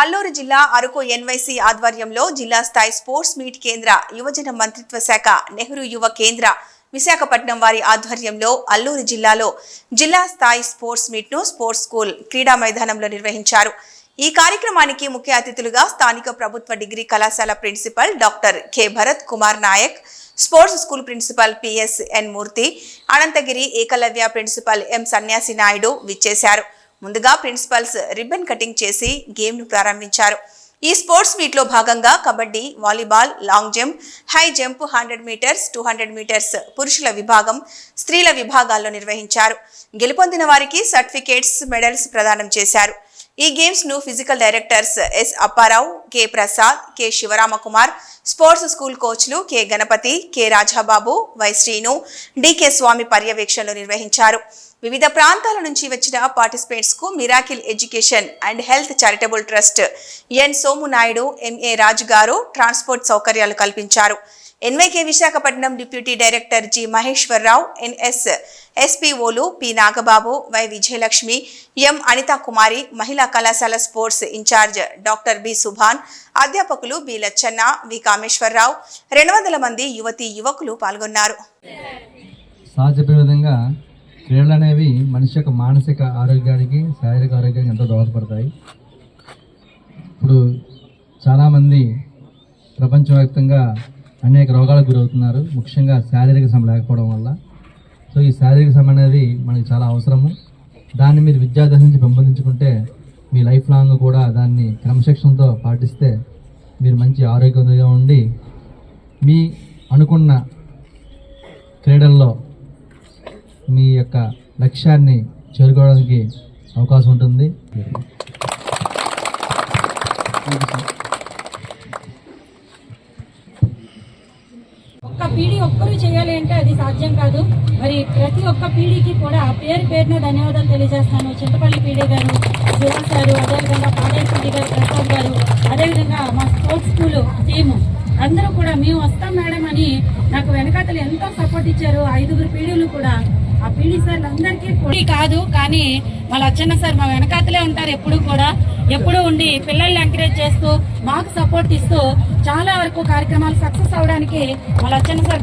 అల్లూరు జిల్లా అరకు ఎన్వైసీ ఆధ్వర్యంలో జిల్లా స్థాయి స్పోర్ట్స్ మీట్ కేంద్ర యువజన మంత్రిత్వ శాఖ నెహ్రూ యువ కేంద్ర విశాఖపట్నం వారి ఆధ్వర్యంలో అల్లూరు జిల్లాలో జిల్లా స్థాయి స్పోర్ట్స్ మీట్ను స్పోర్ట్స్ స్కూల్ క్రీడా మైదానంలో నిర్వహించారు. ఈ కార్యక్రమానికి ముఖ్య అతిథులుగా స్థానిక ప్రభుత్వ డిగ్రీ కళాశాల principal doctor K. Bharat Kumar Nayak sports school principal PS N. Murthy Anantagiri Ekalavya principal M. Sanyasi Naidu విచ్చేశారు. ముందుగా ప్రిన్సిపల్స్ రిబ్బన్ కటింగ్ చేసి గేమ్ను ప్రారంభించారు. ఈ స్పోర్ట్స్ మీట్లో భాగంగా kabaddi volleyball long jump high jump hundred metres two hundred metres పురుషుల విభాగం స్త్రీల విభాగాల్లో నిర్వహించారు. గెలుపొందిన వారికి సర్టిఫికేట్స్ మెడల్స్ ప్రదానం చేశారు. ఈ గేమ్స్ను physical directors S Apparao K Prasad K Sivaramakumar sports school కోచ్లు K Ganapathi K Rajababu Y Srinu DK Swamy పర్యవేక్షణలో నిర్వహించారు. వివిధ ప్రాంతాల నుంచి వచ్చిన పార్టిసిపేట్స్కు miracle education and health charitable trust N Somu Naidu MA Raju గారు ట్రాన్స్పోర్ట్ సౌకర్యాలు కల్పించారు. NYK Visakhapatnam deputy director G Maheswararao NS ఎస్పీఓలు P Nagababu Y Vijayalakshmi M Anitha Kumari మహిళా కళాశాల sports in charge doctor B Subhan అధ్యాపకులు B Lachanna వి కామేశ్వరరావు రెండు వందల మంది యువతి యువకులు పాల్గొన్నారు. క్రీడలు అనేవి మనిషి యొక్క మానసిక ఆరోగ్యానికి శారీరక ఆరోగ్యానికి ఎంతో దోహదపడతాయి. ఇప్పుడు చాలామంది ప్రపంచవ్యాప్తంగా అనేక రోగాలకు గురవుతున్నారు. ముఖ్యంగా శారీరక శ్రమ లేకపోవడం వల్ల. సో ఈ శారీరక శ్రమ అనేది మనకి చాలా అవసరము. దాన్ని మీరు విద్యాదశ నుంచి పెంపొందించుకుంటే మీ లైఫ్ లాంగ్ కూడా దాన్ని క్రమశిక్షణతో పాటిస్తే మీరు మంచి ఆరోగ్యంగా ఉండి మీ అనుకున్న క్రీడల్లో మీ యొక్క లక్ష్యాన్ని చేరుకోవడానికి అవకాశం ఉంటుంది. ఒక్క పీడీ ఒక్కరు చేయాలి అంటే అది సాధ్యం కాదు. మరి ప్రతి ఒక్క పీడీకి కూడా పేరు పేరున ధన్యవాదాలు తెలియజేస్తాను చింతపల్లి పీడీ గారు శివ గారు అదేవిధంగా పాడేరు పీడీ గారు ప్రసాద్ గారు అదేవిధంగా మా స్పోర్ట్స్ స్కూల్ టీము. అందరూ కూడా మేము వస్తాం మేడం అని నాకు వెనకాతలు ఎంతో సపోర్ట్ ఇచ్చారు. ఐదుగురు పీడీలు కూడా. ఆ పీడీ సార్లు అందరికీ కాదు కానీ మా లచ్చన్న సార్ మా వెనకాతలే ఉంటారు ఎప్పుడు కూడా. ఎప్పుడు ఉండి పిల్లల్ని ఎంకరేజ్ చేస్తూ మాకు సపోర్ట్ ఇస్తూ చాలా వరకు కార్యక్రమాలు సక్సెస్ అవడానికి మా లచ్చన్న సార్